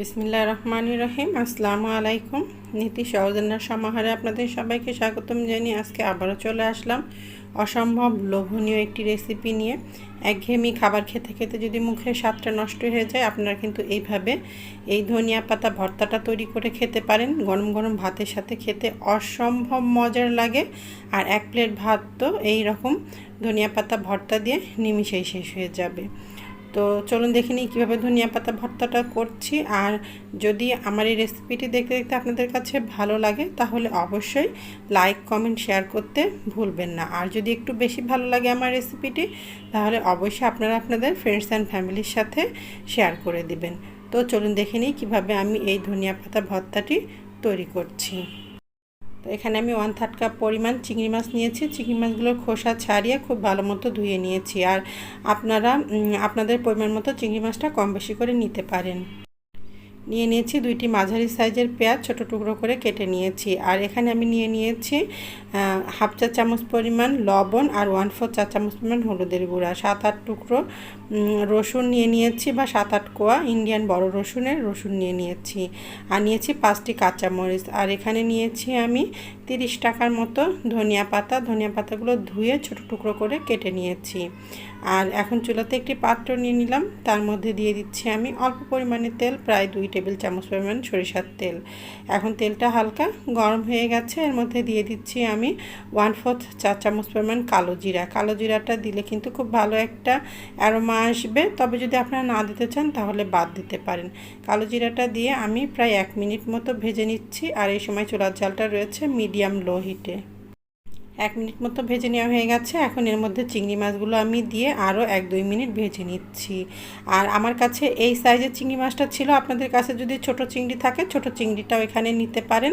বিসমিল্লাহ রহমান রহিম। আসসালামু আলাইকুম। নীতি সহজনার সমাহারে আপনাদের সবাইকে স্বাগতম জানিয়ে আজকে আবারও চলে আসলাম। অসম্ভব লোভনীয় একটি রেসিপি নিয়ে। একঘেয়েমি খাবার খেতে খেতে যদি মুখের স্বাদটা নষ্ট হয়ে যায়, আপনারা কিন্তু এইভাবে এই ধনিয়া পাতা ভর্তাটা তৈরি করে খেতে পারেন। গরম গরম ভাতের সাথে খেতে অসম্ভব মজার লাগে। আর এক প্লেট ভাত তো এই রকম ধনিয়া পাতা ভর্তা দিয়ে নিমিশেই শেষ হয়ে যাবে। তো চলুন দেখে নিই কীভাবে ধনিয়া পাতা ভর্তাটা করছি। আর যদি আমার এই রেসিপিটি দেখতে দেখতে আপনাদের কাছে ভালো লাগে, তাহলে অবশ্যই লাইক কমেন্ট শেয়ার করতে ভুলবেন না। আর যদি একটু বেশি ভালো লাগে আমার রেসিপিটি তাহলে অবশ্যই আপনারা আপনাদের ফ্রেন্ডস অ্যান্ড ফ্যামিলির সাথে শেয়ার করে দিবেন। তো চলুন দেখে নিই কীভাবে আমি এই ধনিয়া পাতা ভর্তাটি তৈরি করছি। তো এখানে আমি ওয়ান থার্ড কাপ পরিমাণ চিংড়ি মাছ নিয়েছি। চিংড়ি মাছগুলোর খোসা ছাড়িয়ে খুব ভালো মতো ধুয়ে নিয়েছি। আর আপনারা আপনাদের পরিমাণ মতো চিংড়ি মাছটা কম বেশি করে নিতে পারেন। নিয়ে নিয়েছি দুইটি মাঝারি সাইজের পেঁয়াজ ছোট টুকরো করে কেটে নিয়েছি। আর এখানে আমি নিয়ে নিয়েছি হাফ চা চামচ পরিমাণ লবণ আর ওয়ান ফোর চা চামচ পরিমাণ হলুদের গুঁড়া। সাত আট টুকরো রসুন নিয়ে নিয়েছি বা সাত আট কোয়া ইন্ডিয়ান বড় রসুনের রসুন নিয়ে নিয়েছি। আর নিয়েছি পাঁচটি কাঁচামরিচ। আর এখানে নিয়েছি আমি তিরিশ টাকার মতো ধনিয়া পাতা। ধনিয়া পাতাগুলো ধুয়ে ছোট টুকরো করে কেটে নিয়েছি। আর এখন চুলাতে একটি পাত্র নিয়ে নিলাম। তার মধ্যে দিয়ে দিচ্ছি আমি অল্প পরিমাণে তেল, প্রায় দুই টেবিল চামচ পরিমাণ সরিষার তেল। এখন তেলটা হালকা গরম হয়ে গেছে। এর মধ্যে দিয়ে দিচ্ছি আমি ওয়ান ফোর্থ চার চামচ পরিমাণ কালো জিরা। কালো জিরাটা দিলে কিন্তু খুব ভালো একটা অ্যারোমা আসবে। তবে যদি আপনারা না দিতে চান, তাহলে বাদ দিতে পারেন। কালো জিরাটা দিয়ে আমি প্রায় এক মিনিট মতো ভেজে নিচ্ছি। আর এই সময় চুলার জালটা রয়েছে মিডিয়াম লো হিটে। এক মিনিট মতো ভেজে নেওয়া হয়ে গেছে। এখন এর মধ্যে চিংড়ি মাছগুলো আমি দিয়ে আরও এক দুই মিনিট ভেজে নিচ্ছি। আর আমার কাছে এই সাইজের চিংড়ি মাছটা ছিল, আপনাদের কাছে যদি ছোট চিংড়ি থাকে, ছোট চিংড়িটাও এখানে নিতে পারেন।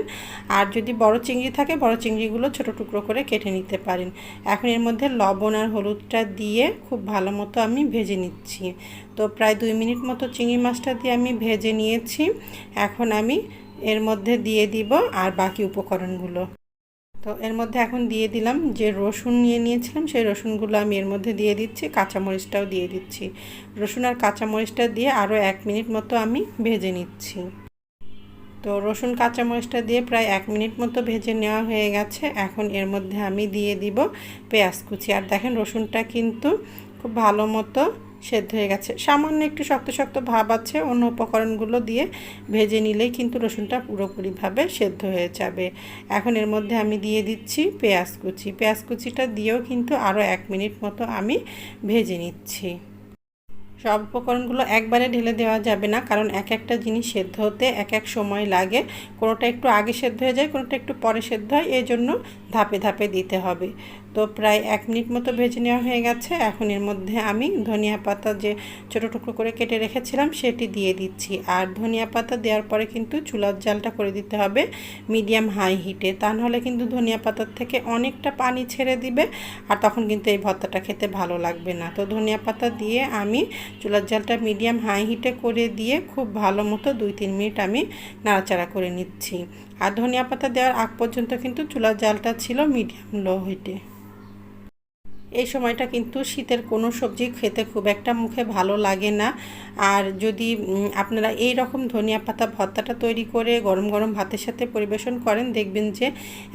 আর যদি বড় চিংড়ি থাকে, বড় চিংড়িগুলো ছোট টুকরো করে কেটে নিতে পারেন। এখন এর মধ্যে লবণ আর হলুদটা দিয়ে খুব ভালো মতো আমি ভেজে নিচ্ছি। তো প্রায় দুই মিনিট মতো চিংড়ি মাছটা দিয়ে আমি ভেজে নিয়েছি। এখন আমি এর মধ্যে দিয়ে দিব আর বাকি উপকরণগুলো। তো এর মধ্যে এখন দিয়ে দিলাম যে রসুন নিয়ে নিয়েছিলাম, সেই রসুনগুলো আমি এর মধ্যে দিয়ে দিচ্ছি, কাঁচামরিচটাও দিয়ে দিচ্ছি। রসুন আর কাঁচামরিচটা দিয়ে আরও এক মিনিট মতো আমি ভেজে নিচ্ছি। তো রসুন, কাঁচামরিচটা দিয়ে প্রায় এক মিনিট মতো ভেজে নেওয়া হয়ে গেছে। এখন এর মধ্যে আমি দিয়ে দিব পেঁয়াজ কুচি। আর দেখেন রসুনটা কিন্তু খুব ভালো মতো সেদ্ধ হয়ে গেছে। সামান্য একটু শক্ত শক্ত ভাব আছে, অন্য উপকরণগুলো দিয়ে ভেজে নিলেই কিন্তু রসুনটা পুরোপুরিভাবে সেদ্ধ হয়ে যাবে। এখন এর মধ্যে আমি দিয়ে দিচ্ছি পেঁয়াজ কুচি। পেঁয়াজ কুচিটা দিয়েও কিন্তু আরও এক মিনিট মতো আমি ভেজে নিচ্ছি। সব উপকরণগুলো একবারে ঢেলে দেওয়া যাবে না, কারণ এক একটা জিনিস সেদ্ধ হতে এক এক সময় লাগে। কোনোটা একটু আগে সেদ্ধ হয়ে যায়, কোনোটা একটু পরে সেদ্ধ হয় এই জন্য ধাপে ধাপে দিতে হবে। তো প্রায় এক মিনিট মতো ভেজে নেওয়া হয়ে গেছে। এখন এর মধ্যে আমি ধনিয়া পাতা যে ছোটো টুকরো করে কেটে রেখেছিলাম সেটি দিয়ে দিচ্ছি। আর ধনিয়া পাতা দেওয়ার পরে কিন্তু চুলার জালটা করে দিতে হবে মিডিয়াম হাই হিটে। তা নাহলে কিন্তু ধনিয়া পাতার থেকে অনেকটা পানি ছেড়ে দিবে আর তখন কিন্তু এই ভর্তাটা খেতে ভালো লাগবে না। তো ধনিয়া পাতা দিয়ে আমি চুলার জালটা মিডিয়াম হাই হিটে করে দিয়ে খুব ভালো মতো দুই তিন মিনিট আমি নাড়াচাড়া করে নিচ্ছি। আর ধনিয়া পাতা দেওয়ার আগ পর্যন্ত কিন্তু চুলার জালটা ছিল মিডিয়াম লো হিটে। এই সময়টা কিন্তু শীতের কোনো সবজি খেতে খুব একটা মুখে ভালো লাগে না। আর যদি আপনারা এই রকম ধনিয়া পাতা ভর্তাটা তৈরি করে গরম গরম ভাতের সাথে পরিবেশন করেন, দেখবেন যে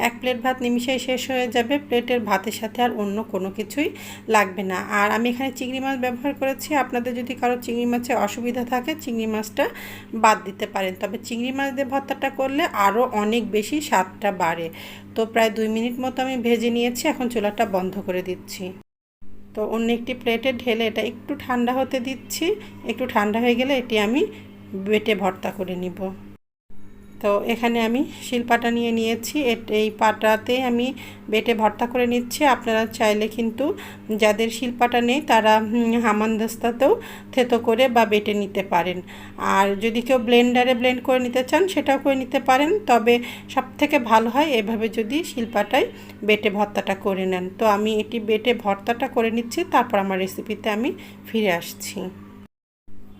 এক প্লেট ভাত নিমিশেই শেষ হয়ে যাবে, প্লেটের ভাতের সাথে আর অন্য কোনো কিছুই লাগবে না। আর আমি এখানে চিংড়ি মাছ ব্যবহার করেছি, আপনাদের যদি কারও চিংড়ি মাছে অসুবিধা থাকে, চিংড়ি মাছটা বাদ দিতে পারেন। তবে চিংড়ি মাছ দিয়ে ভর্তাটা করলে আরও অনেক বেশি স্বাদটা বাড়ে। তো প্রায় দুই মিনিট মতো আমি ভেজে নিয়েছি, এখন চুলাটা বন্ধ করে দিচ্ছি। তো অন্য একটি প্লেটে ঢেলে এটা একটু ঠান্ডা হতে দিচ্ছি। একটু ঠান্ডা হয়ে গেলে এটি আমি বেটে ভর্তা করে নিব। তো এখানে আমি শিলপাটা নিয়ে নিয়েছি। এই পাটাতে আমি বেটে ভর্তা করে নিচ্ছি। আপনারা চাইলে কিন্তু যাদের শিলপাটা নেই তারা হামানদাস্তাতেও থেতো করে বা বেটে নিতে পারেন। আর যদি কেউ ব্লেন্ডারে ব্লেন্ড করে নিতে চান সেটাও করে নিতে পারেন। তবে সব থেকে ভালো হয় এভাবে যদি শিলপাটায় বেটে ভর্তাটা করে নেন। তো আমি এটি বেটে ভর্তাটা করে নিচ্ছি। তারপর আমার রেসিপিতে আমি ফিরে আসছি।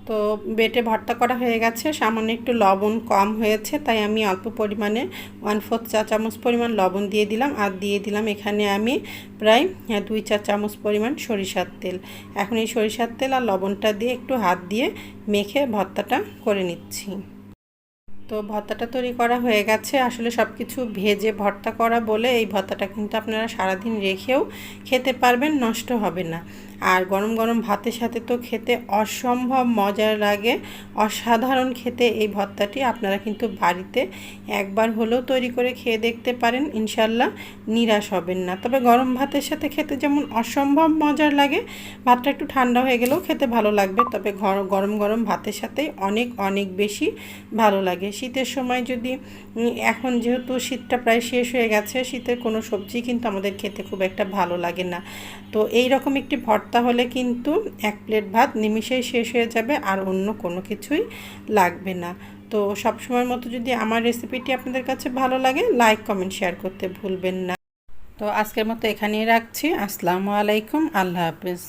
তো বেটে ভর্তা করা হয়ে গেছে। সামান্য একটু লবণ কম হয়েছে, তাই আমি অল্প পরিমাণে ওয়ান ফোর্থ চা চামচ পরিমাণ লবণ দিয়ে দিলাম আর দিয়ে দিলাম এখানে আমি প্রায় দুই চা চামচ পরিমাণ সরিষার তেল। এখন এই সরিষার তেল আর লবণটা দিয়ে একটু হাত দিয়ে মেখে ভর্তাটা করে নিচ্ছি। তো ভর্তাটা তৈরি করা হয়ে গেছে। আসলে সব কিছু ভেজে ভর্তা করা বলে এই ভর্তাটা কিন্তু আপনারা সারাদিন রেখেও খেতে পারবেন, নষ্ট হবে না। আর গরম গরম ভাতের সাথে তো খেতে অসম্ভব মজার লাগে। অসাধারণ খেতে এই ভর্তাটি। আপনারা কিন্তু বাড়িতে একবার হলেও তৈরি করে খেয়ে দেখতে পারেন। ইনশাল্লাহ নিরাশ হবেন না। তবে গরম ভাতের সাথে খেতে যেমন অসম্ভব মজার লাগে, ভাতটা একটু ঠান্ডা হয়ে গেলেও খেতে ভালো লাগবে। তবে গরম গরম ভাতের সাথেই অনেক অনেক বেশি ভালো লাগে। শীতের সময় যদি এখন যেহেতু শীতটা প্রায় শেষ হয়ে গেছে, শীতের কোনো সবজি কিন্তু আমাদের খেতে খুব একটা ভালো লাগে না। তো এই রকম একটি ভর্তা হলে কিন্তু এক প্লেট ভাত নিমিশেই শেষ হয়ে যাবে আর অন্য কোনো কিছুই লাগবে না। তো সবসময়ের মতো যদি আমার রেসিপিটি আপনাদের কাছে ভালো লাগে লাইক কমেন্ট শেয়ার করতে ভুলবেন না। তো আজকের মতো এখানেই রাখছি। আসসালামু আলাইকুম। আল্লাহ হাফেজ।